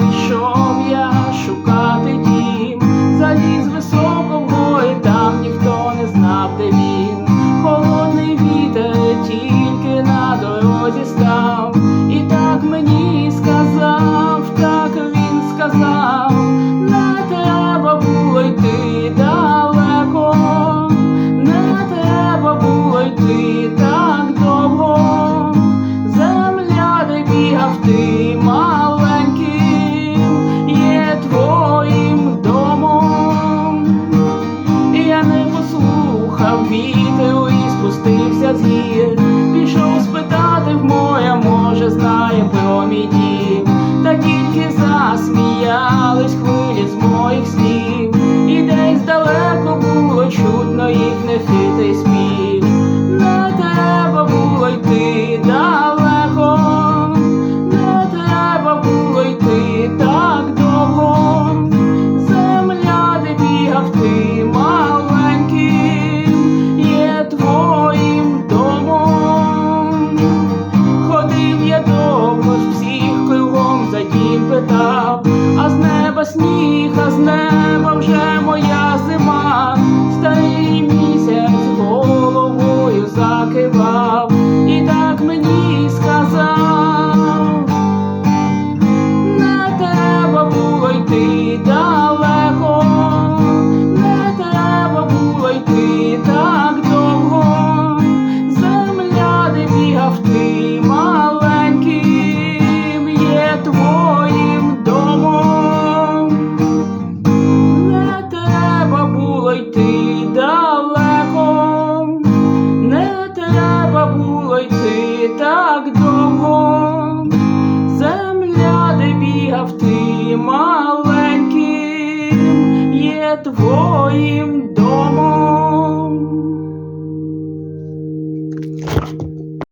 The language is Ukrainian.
пішов я шукати дім, заліз високо в гої, там ніхто не знав, де він. Холодний вітер тільки на дорозі став. І так мені сказав, так він сказав, не треба було йти далеко, не треба було йти так довго. Земля не бігав ти. дім, пішов спитати в моя, може, знає про мій дім, та тільки за. сміха з неба вже моя зима, старий місяць головою закивав і так мені. твоїм